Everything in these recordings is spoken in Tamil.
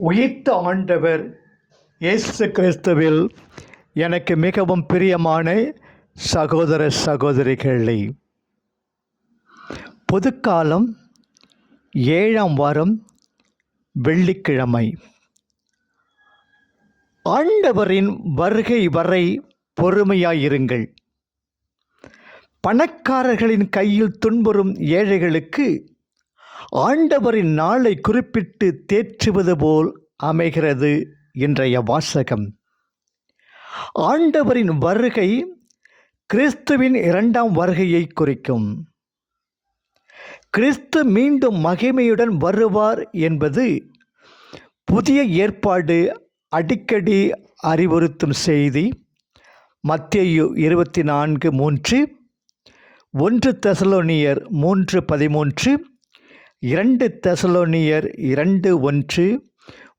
உயிர்த்த ஆண்டவர் இயேசு கிறிஸ்துவில் எனக்கு மிகவும் பிரியமான சகோதர சகோதரிகளே பொதுக்காலம் ஏழாம் வாரம் வெள்ளிக்கிழமை. ஆண்டவரின் வருகை வரை பொறுமையாயிருங்கள். பணக்காரர்களின் கையில் துன்புறும் ஏழைகளுக்கு ஆண்டவரின் நாளை குறிப்பிட்டு தேற்றுவது போல் அமைகிறது இன்றைய வாசகம். ஆண்டவரின் வருகை கிறிஸ்துவின் இரண்டாம் வருகையை குறிக்கும். கிறிஸ்து மீண்டும் மகிமையுடன் வருவார் என்பது புதிய ஏற்பாடு அடிக்கடி அறிவுறுத்தும் செய்தி. மத்தியு இருபத்தி நான்கு மூன்று ஒன்று தெசலோனியர் மூன்று பதிமூன்று இரண்டு தெசலோனியர் இரண்டு ஒன்று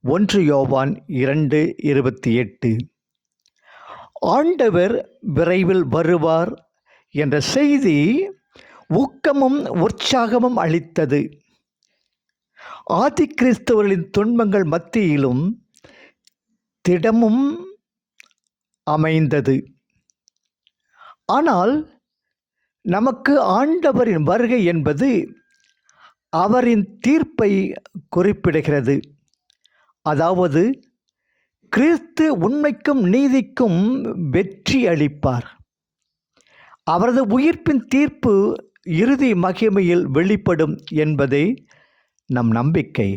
ஒன்று யோவான் இரண்டு இருபத்தி எட்டு. ஆண்டவர் விரைவில் வருவார் என்ற செய்தி ஊக்கமும் உற்சாகமும் அளித்தது. ஆதி கிறிஸ்தவர்களின் துன்பங்கள் மத்தியிலும் திடமும் அமைந்தது. ஆனால் நமக்கு ஆண்டவரின் வருகை என்பது அவரின் தீர்ப்பை குறிப்பிடுகிறது. அதாவது கிறிஸ்து உண்மைக்கும் நீதிக்கும் வெற்றி அளிப்பார். அவரது உயிர்ப்பின் தீர்ப்பு இறுதி மகிமையில் வெளிப்படும் என்பதே நம் நம்பிக்கை.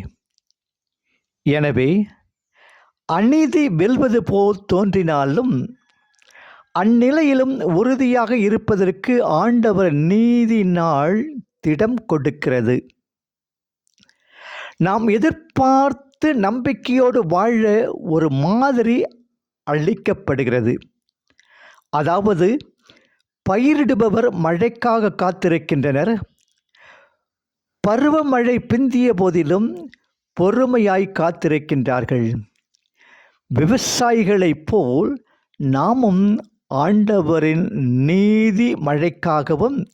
எனவே அநீதி வெல்வது போல் தோன்றினாலும் அந்நிலையிலும் உறுதியாக இருப்பதற்கு ஆண்டவர் நீதி நாள் திடம் கொடுக்கிறது. நாம் எதிர்பார்த்து நம்பிக்கையோடு வாழ ஒரு மாதிரி அளிக்கப்படுகிறது. அதாவது பயிரிடுபவர் மழைக்காக காத்திருக்கின்றனர். பருவமழை பிந்திய போதிலும் பொறுமையாய் காத்திருக்கின்றார்கள். விவசாயிகளைப் போல் நாமும் ஆண்டவரின் நீதி மழைக்காகவும்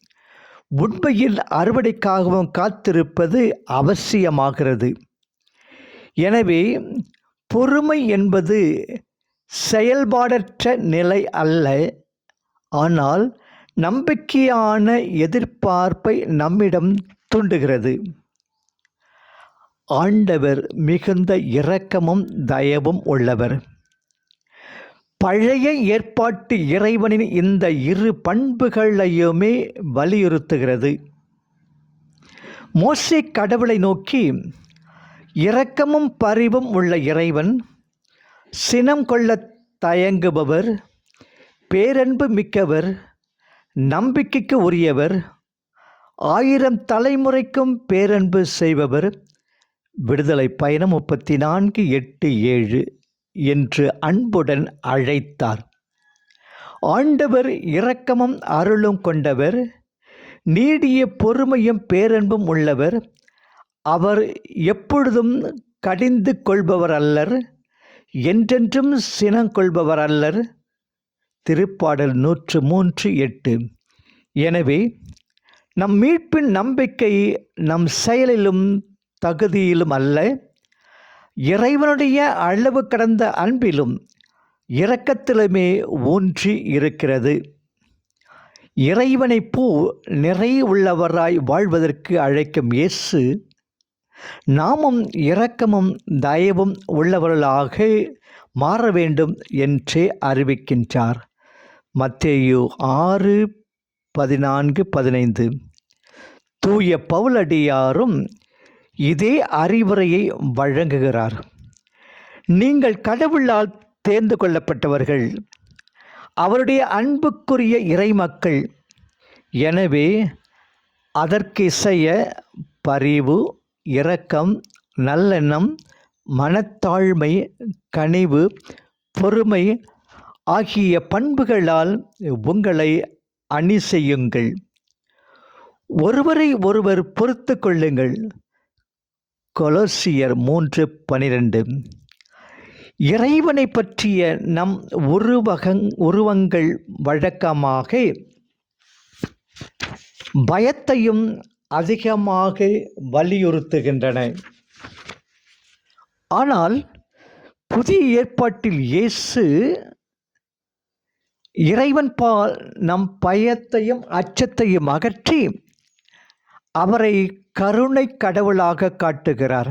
உண்மையில் அறுவடைக்காகவும் காத்திருப்பது அவசியமாகிறது. எனவே பொறுமை என்பது செயல்பாடற்ற நிலை அல்ல. ஆனால் நம்பிக்கையான எதிர்பார்ப்பை நம்மிடம் தூண்டுகிறது. ஆண்டவர் மிகுந்த இரக்கமும் தயவும் உள்ளவர். பழைய ஏற்பாட்டு இறைவனின் இந்த இரு பண்புகளையுமே வலியுறுத்துகிறது. மோசை கடவுளை நோக்கி இரக்கமும் பரிவும் உள்ள இறைவன் சினம் கொள்ள தயங்குபவர் பேரன்பு மிக்கவர் நம்பிக்கைக்கு உரியவர் ஆயிரம் தலைமுறைக்கும் பேரன்பு செய்பவர். விடுதலை பயணம் முப்பத்தி நான்கு எட்டு ஏழு. என்று அன்புடன் அழைத்தார். ஆண்டவர் இரக்கமும் அருளும் கொண்டவர் நீடிய பொறுமையும் பேரன்பும் உள்ளவர். அவர் எப்பொழுதும் கடிந்து கொள்பவர் அல்லர் என்றென்றும் சினம் கொள்பவர் அல்லர். திருப்பாடல் நூற்று மூன்று எட்டு. எனவே நம் மீட்பின் நம்பிக்கை நம் செயலிலும் தகுதியிலும் அல்ல. இறைவனுடைய அளவு கடந்த அன்பிலும் இரக்கத்திலுமே ஊன்றி இருக்கிறது. இறைவனை பூ நிறை உள்ளவராய் வாழ்வதற்கு அழைக்கும் இயேசு நாமும் இரக்கமும் தயவும் உள்ளவர்களாக மாற வேண்டும் என்றே அறிவிக்கின்றார். மத்தேயு ஆறு பதினான்கு பதினைந்து. தூய பவுலடியாரும் இதே அறிவுரையை வழங்குகிறார். நீங்கள் கடவுளால் தேர்ந்து கொள்ளப்பட்டவர்கள் அவருடைய அன்புக்குரிய இறைமக்கள். எனவே அதற்கிசைய பரிவு இரக்கம் நல்லெண்ணம் மனத்தாழ்மை கனிவு பொறுமை ஆகிய பண்புகளால் உங்களை அணி செய்யுங்கள் ஒருவரை ஒருவர் பொறுத்து கொள்ளுங்கள். கொலோசியர் மூன்று பனிரெண்டு. இறைவனை பற்றிய நம் உருவகங் உருவங்கள் வழக்கமாக பயத்தையும் அதிகமாக வலியுறுத்துகின்றன. ஆனால் புதிய ஏற்பாட்டில் இயேசு இறைவன் பால் நம் பயத்தையும் அச்சத்தையும் அகற்றி அவரை கருணை கடவுளாக காட்டுகிறார்.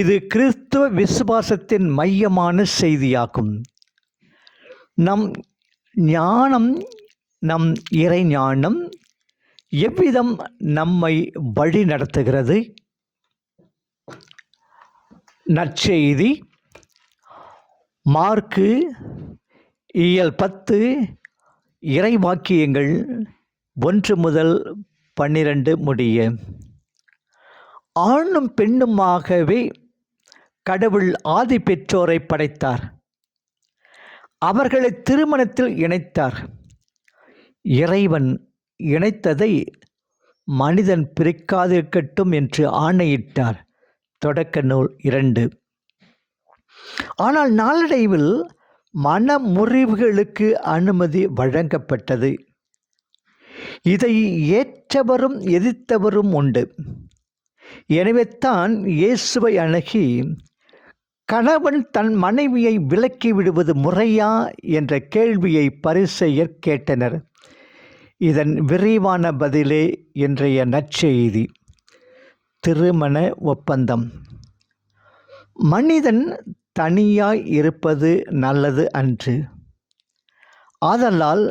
இது கிறிஸ்துவ விசுவாசத்தின் மையமான செய்தியாகும். நம் ஞானம் நம் இறை ஞானம் எவ்விதம் நம்மை வழி நடத்துகிறது நற்செய்தி மார்க்கு இயல் பத்து இறை வாக்கியங்கள் ஒன்று முதல் பன்னிரண்டு முடிய. ஆணும் பெண்ணுமாகவே கடவுள் ஆதி பெற்றோரை படைத்தார். அவர்களை திருமணத்தில் இணைத்தார். இறைவன் இணைத்ததை மனிதன் பிரிக்காதிருக்கட்டும் என்று ஆணையிட்டார். தொடக்க நூல் இரண்டு. ஆனால் நாளடைவில் மன முறிவுகளுக்கு அனுமதி வழங்கப்பட்டது. இதை ஏற்றவரும் எதிர்த்தவரும் உண்டு. எனவே தான் இயேசுவை அணுகி கணவன் தன் மனைவியை விலக்கி விடுவது முறையா? என்ற கேள்வியை பரிசெயர் கேட்டனர். இதன் விரிவான பதிலே இன்றைய நற்செய்தி. திருமண ஒப்பந்தம். மனிதன் தனியாய் இருப்பது நல்லது அன்று. ஆதலால்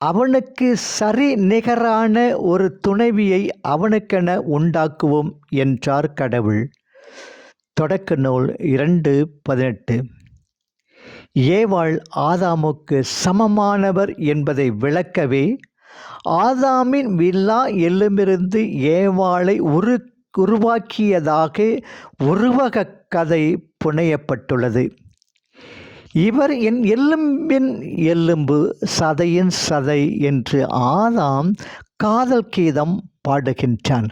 அவனுக்கு சரி நிகரான ஒரு துணைவியை அவனுக்கென உண்டாக்குவோம் என்றார் கடவுள். தொடக்க நூல் இரண்டு பதினெட்டு. ஏவாள் ஆதாமுக்கு சமமானவர் என்பதை விளக்கவே ஆதாமின் வில்லா எல்லுமிருந்து ஏவாளை உரு உருவாக்கியதாக உருவக கதை புனையப்பட்டுள்ளது. இவர் என் எலும்பின் எலும்பு சதையின் சதை என்று ஆதாம் காதல் கீதம் பாடுகின்றான்.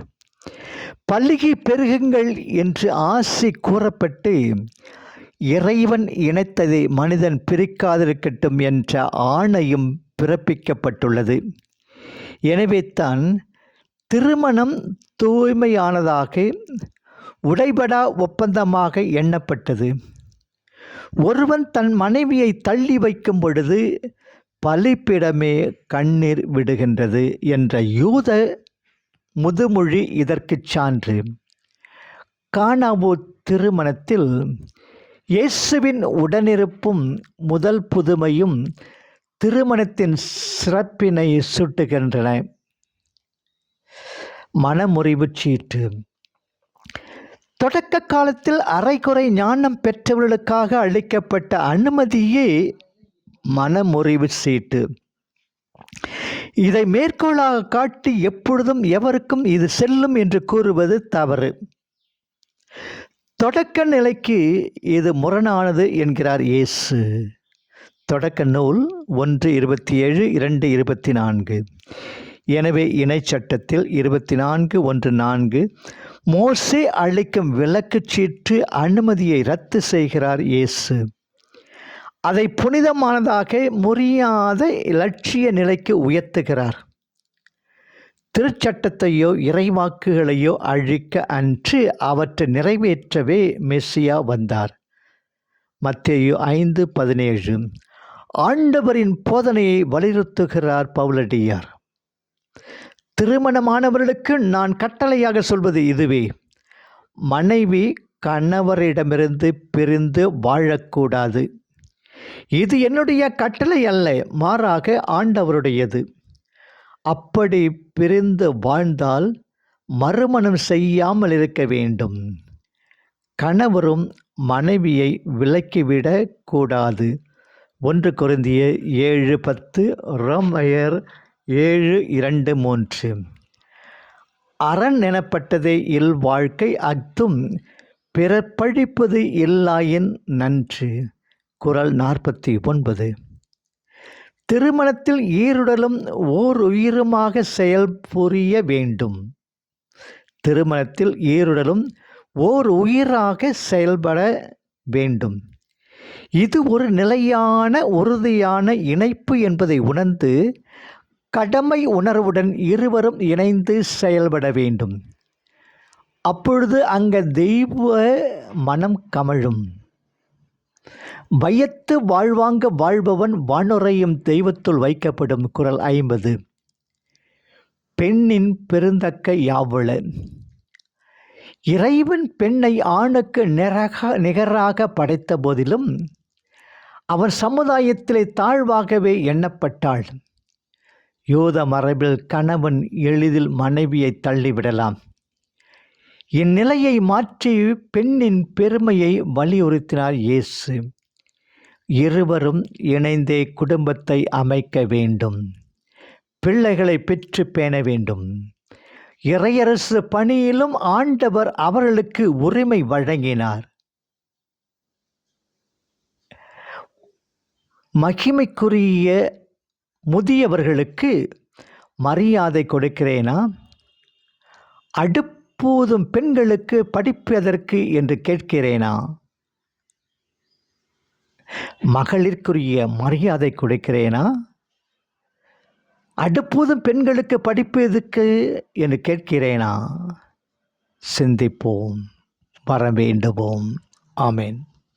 பள்ளிகை பெருகுங்கள் என்று ஆசை கூறப்பட்டு இறைவன் இணைத்ததை மனிதன் பிரிக்காதிருக்கட்டும் என்ற ஆணையும் பிறப்பிக்கப்பட்டுள்ளது. எனவே தான் திருமணம் தூய்மையானதாக உடைபடா ஒப்பந்தமாக எண்ணப்பட்டது. ஒருவன் தன் மனைவியை தள்ளி வைக்கும் பொழுது பலிப்பிடமே கண்ணீர் விடுகின்றது என்ற யூத முதுமொழி இதற்கு சான்று. காணாவோ திருமணத்தில் இயேசுவின் உடனிருப்பும் முதல் புதுமையும் திருமணத்தின் சிறப்பினை சுட்டுகின்றன. மனமுறிவு சீற்று தொடக்க காலத்தில் அரைகுறை ஞானம் பெற்றவர்களுக்காக அளிக்கப்பட்ட அனுமதியே மனமுறிவு சீட்டு. இதை மேற்கோளாக காட்டி எப்பொழுதும் எவருக்கும் இது செல்லும் என்று கூறுவது தவறு. தொடக்க நிலைக்கு இது முரணானது என்கிறார் இயேசு. தொடக்க நூல் ஒன்று இருபத்தி ஏழு இரண்டு இருபத்தி நான்கு. எனவே இணைச்சட்டத்தில் இருபத்தி நான்கு ஒன்று நான்கு மோசே அளிக்கும் விளக்குச் சீற்று அனுமதியை ரத்து செய்கிறார் இயேசு. அதை புனிதமானதாக முறியாத இலட்சிய நிலைக்கு உயர்த்துகிறார். திருச்சட்டத்தையோ இறைவாக்குகளையோ அழிக்க அன்று அவற்றை நிறைவேற்றவே மெஸ்ஸியா வந்தார். மத்தேயு ஐந்து பதினேழு ஆண்டவரின் போதனையை வலியுறுத்துகிறார் பவுலடியார். திருமணமானவர்களுக்கு நான் கட்டளையாக சொல்வது இதுவே. மனைவி கணவரிடமிருந்து பிரிந்து வாழக்கூடாது. இது என்னுடைய கட்டளை அல்ல மாறாக ஆண்டவருடையது. அப்படி பிரிந்து வாழ்ந்தால் மறுமணம் செய்யாமல் இருக்க வேண்டும். கணவரும் மனைவியை விலக்கிவிடக் கூடாது ஒன்று குருந்திய ஏழு பத்து ரோமையர் ஏழு இரண்டு மூன்று. அரண் எனப்பட்டதே இல் வாழ்க்கை அத்தும் பிறர் பழிப்பது இல்லாயின் நன்று. குரல் நாற்பத்தி ஒன்பது. திருமணத்தில் ஈருடலும் ஓர் உயிருமாக செயல் புரிய வேண்டும். திருமணத்தில் ஈருடலும் ஓர் உயிராக செயல்பட வேண்டும். இது ஒரு நிலையான உறுதியான இணைப்பு என்பதை உணர்ந்து கடமை உணர்வுடன் இருவரும் இணைந்து செயல்பட வேண்டும். அப்பொழுது அங்கே தெய்வ மனம் கமழும். பயத்து வாழ்வாங்க வாழ்பவன் வானுரையும் தெய்வத்துள் வைக்கப்படும் குரல் ஐம்பது. பெண்ணின் பெருந்தக்க யாவள இறைவன் பெண்ணை ஆணுக்கு நிறக நிகராக படைத்த போதிலும் அவர் சமுதாயத்திலே தாழ்வாகவே எண்ணப்பட்டாள். யூத மரபில் கணவன் எளிதில் மனைவியை தள்ளிவிடலாம். இந்நிலையை மாற்றி பெண்ணின் பெருமையை வலியுறுத்தினார் இயேசு. இருவரும் இணைந்தே குடும்பத்தை அமைக்க வேண்டும். பிள்ளைகளை பெற்று பேண வேண்டும். இறையரசு பணியிலும் ஆண்டவர் அவர்களுக்கு உரிமை வழங்கினார். மகிமைக்குரிய முதியவர்களுக்கு மரியாதை கொடுக்கிறேனா? அடுப்பூதும் பெண்களுக்கு படிப்பதற்கு என்று கேட்கிறேனா? மகளிர்க்குரிய மரியாதை கொடுக்கிறேனா? அடுப்பூதும் பெண்களுக்கு படிப்பதற்கு என்று கேட்கிறேனா? சிந்திப்போம் வர வேண்டுவோம். ஆமேன்.